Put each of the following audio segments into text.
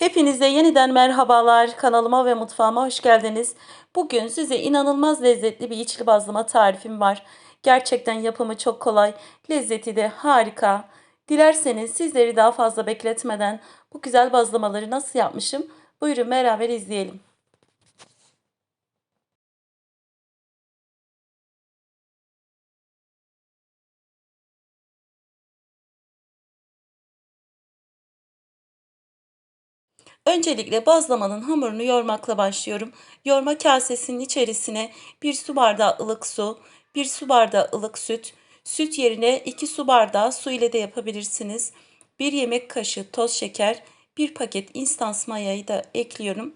Hepinize yeniden merhabalar. Kanalıma ve mutfağıma hoş geldiniz. Bugün size inanılmaz lezzetli bir içli bazlama tarifim var. Gerçekten yapımı çok kolay, lezzeti de harika. Dilerseniz sizleri daha fazla bekletmeden bu güzel bazlamaları nasıl yapmışım? Buyurun beraber izleyelim. Öncelikle bazlamanın hamurunu yoğurmakla başlıyorum. Yoğurma kasesinin içerisine 1 su bardağı ılık su, 1 su bardağı ılık süt, süt yerine 2 su bardağı su ile de yapabilirsiniz. 1 yemek kaşığı toz şeker, 1 paket instans mayayı da ekliyorum.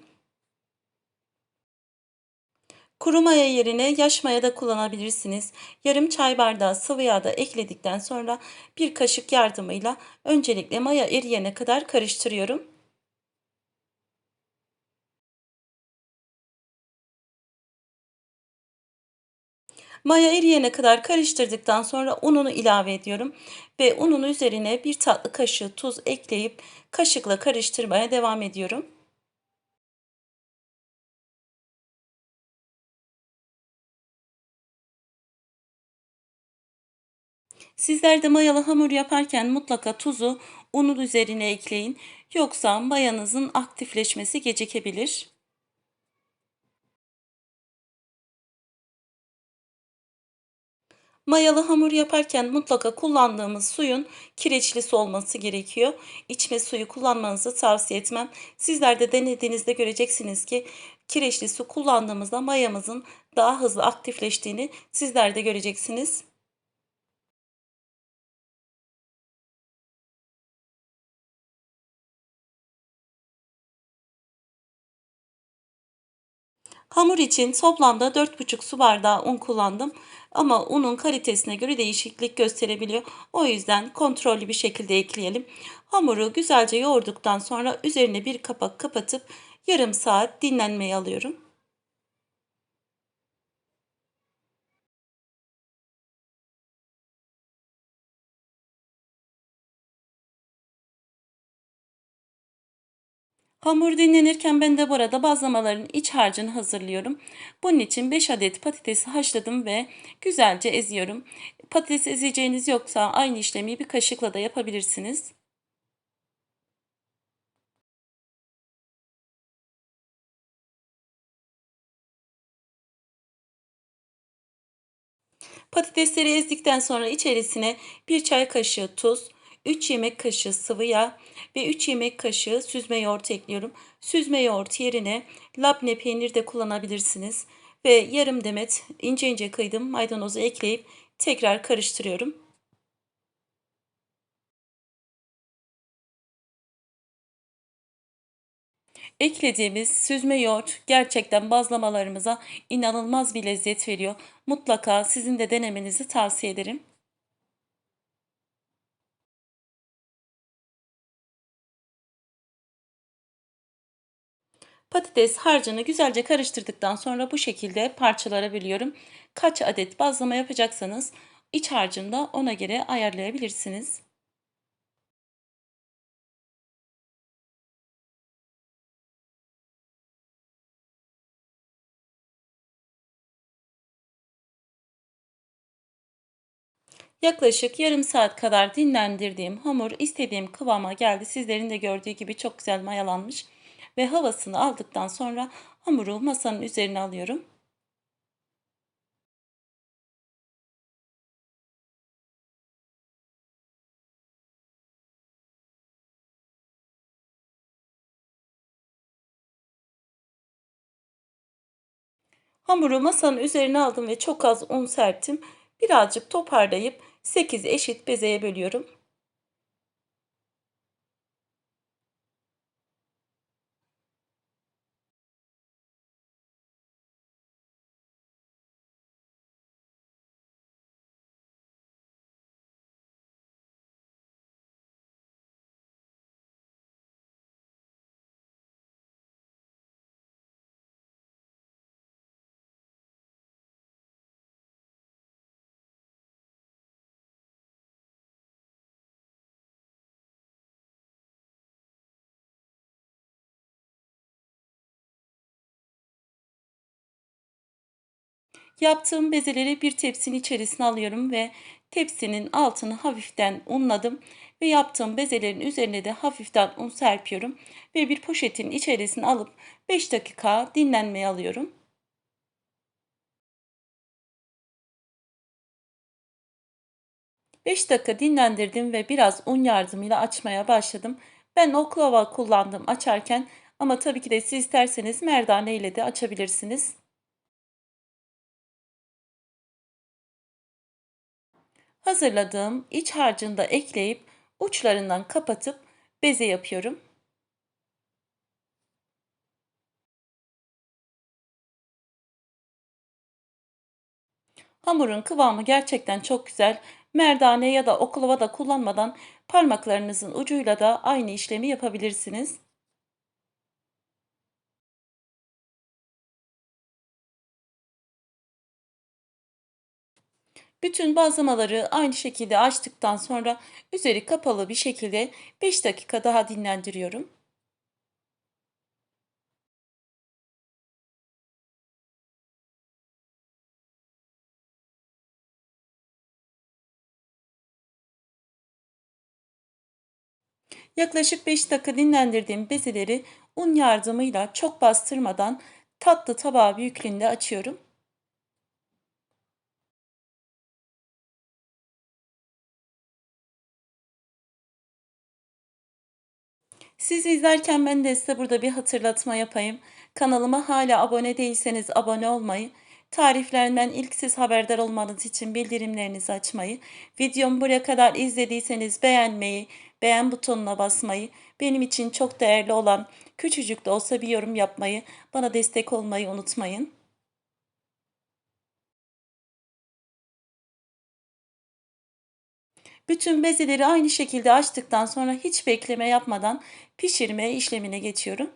Kuru maya yerine yaş maya da kullanabilirsiniz. Yarım çay bardağı sıvı yağ da ekledikten sonra bir kaşık yardımıyla öncelikle maya eriyene kadar karıştırıyorum. Maya eriyene kadar karıştırdıktan sonra ununu ilave ediyorum ve unun üzerine bir tatlı kaşığı tuz ekleyip kaşıkla karıştırmaya devam ediyorum. Sizler de mayalı hamur yaparken mutlaka tuzu unun üzerine ekleyin. Yoksa mayanızın aktifleşmesi gecikebilir. Mayalı hamur yaparken mutlaka kullandığımız suyun kireçli su olması gerekiyor. İçme suyu kullanmanızı tavsiye etmem. Sizler de denediğinizde göreceksiniz ki kireçli su kullandığımızda mayamızın daha hızlı aktifleştiğini sizler de göreceksiniz. Hamur için toplamda 4,5 su bardağı un kullandım. Ama unun kalitesine göre değişiklik gösterebiliyor. O yüzden kontrollü bir şekilde ekleyelim. Hamuru güzelce yoğurduktan sonra üzerine bir kapak kapatıp yarım saat dinlenmeye alıyorum. Hamur dinlenirken ben de burada bazlamaların iç harcını hazırlıyorum. Bunun için 5 adet patatesi haşladım ve güzelce eziyorum. Patates ezeceğiniz yoksa aynı işlemi bir kaşıkla da yapabilirsiniz. Patatesleri ezdikten sonra içerisine 1 çay kaşığı tuz, 3 yemek kaşığı sıvı yağ ve 3 yemek kaşığı süzme yoğurt ekliyorum. Süzme yoğurt yerine labne peynir de kullanabilirsiniz. Ve yarım demet ince ince kıydım maydanozu ekleyip tekrar karıştırıyorum. Eklediğimiz süzme yoğurt gerçekten bazlamalarımıza inanılmaz bir lezzet veriyor. Mutlaka sizin de denemenizi tavsiye ederim. Patates harcını güzelce karıştırdıktan sonra bu şekilde parçalara bölüyorum. Kaç adet bazlama yapacaksanız iç harcını da ona göre ayarlayabilirsiniz. Yaklaşık yarım saat kadar dinlendirdiğim hamur istediğim kıvama geldi. Sizlerin de gördüğü gibi çok güzel mayalanmış ve havasını aldıktan sonra hamuru masanın üzerine alıyorum. Hamuru masanın üzerine aldım ve çok az un serptim. Birazcık toparlayıp 8 eşit bezeye bölüyorum. Yaptığım bezeleri bir tepsinin içerisine alıyorum ve tepsinin altını hafiften unladım ve yaptığım bezelerin üzerine de hafiften un serpiyorum ve bir poşetin içerisine alıp 5 dakika dinlenmeye alıyorum. 5 dakika dinlendirdim ve biraz un yardımıyla açmaya başladım. Ben oklava kullandım açarken ama tabii ki de siz isterseniz merdane ile de açabilirsiniz. Hazırladığım iç harcını da ekleyip uçlarından kapatıp beze yapıyorum. Hamurun kıvamı gerçekten çok güzel. Merdane ya da oklava da kullanmadan parmaklarınızın ucuyla da aynı işlemi yapabilirsiniz. Bütün bazlamaları aynı şekilde açtıktan sonra üzeri kapalı bir şekilde 5 dakika daha dinlendiriyorum. Yaklaşık 5 dakika dinlendirdiğim bezeleri un yardımıyla çok bastırmadan tatlı tabağı büyüklüğünde açıyorum. Siz izlerken ben de size burada bir hatırlatma yapayım. Kanalıma hala abone değilseniz abone olmayı, tariflerimden ilk siz haberdar olmanız için bildirimlerinizi açmayı, videomu buraya kadar izlediyseniz beğenmeyi, beğen butonuna basmayı, benim için çok değerli olan küçücük de olsa bir yorum yapmayı, bana destek olmayı unutmayın. Bütün bezeleri aynı şekilde açtıktan sonra hiç bekleme yapmadan pişirme işlemine geçiyorum.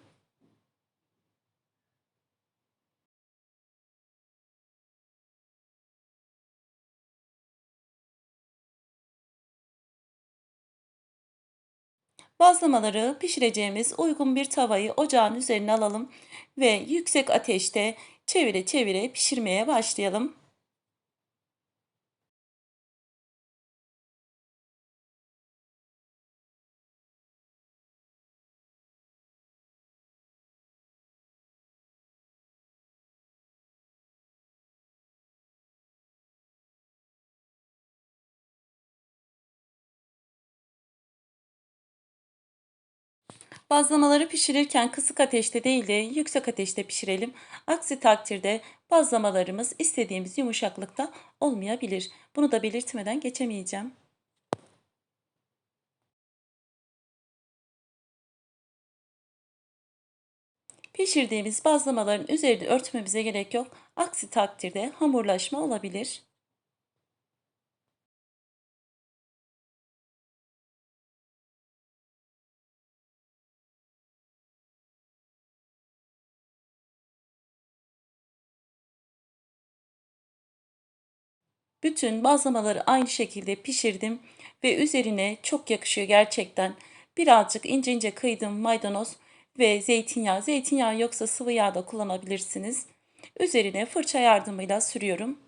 Bazlamaları pişireceğimiz uygun bir tavayı ocağın üzerine alalım ve yüksek ateşte çevire çevire pişirmeye başlayalım. Bazlamaları pişirirken kısık ateşte değil de yüksek ateşte pişirelim. Aksi takdirde bazlamalarımız istediğimiz yumuşaklıkta olmayabilir. Bunu da belirtmeden geçemeyeceğim. Pişirdiğimiz bazlamaların üzerini örtmemize gerek yok. Aksi takdirde hamurlaşma olabilir. Bütün bazlamaları aynı şekilde pişirdim ve üzerine çok yakışıyor gerçekten. Birazcık ince ince kıydım maydanoz ve zeytinyağı. Zeytinyağı yoksa sıvı yağ da kullanabilirsiniz. Üzerine fırça yardımıyla sürüyorum.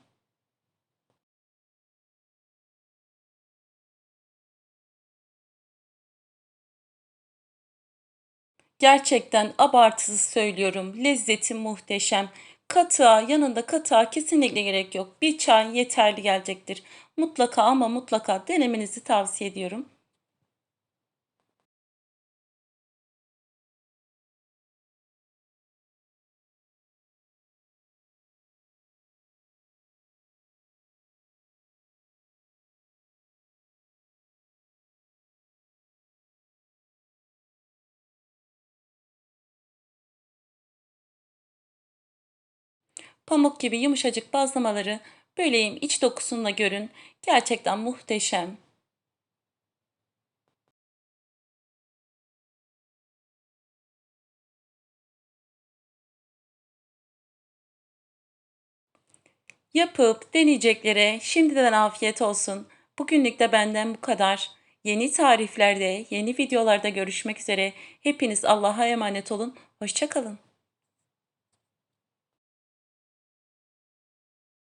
Gerçekten abartısız söylüyorum. Lezzeti muhteşem. Katığa, yanında katığa kesinlikle gerek yok. Bir çay yeterli gelecektir. Mutlaka ama mutlaka denemenizi tavsiye ediyorum. Pamuk gibi yumuşacık bazlamaları böleğim iç dokusunu da görün. Gerçekten muhteşem. Yapıp deneyeceklere şimdiden afiyet olsun. Bugünlük de benden bu kadar. Yeni tariflerde, yeni videolarda görüşmek üzere. Hepiniz Allah'a emanet olun. Hoşçakalın.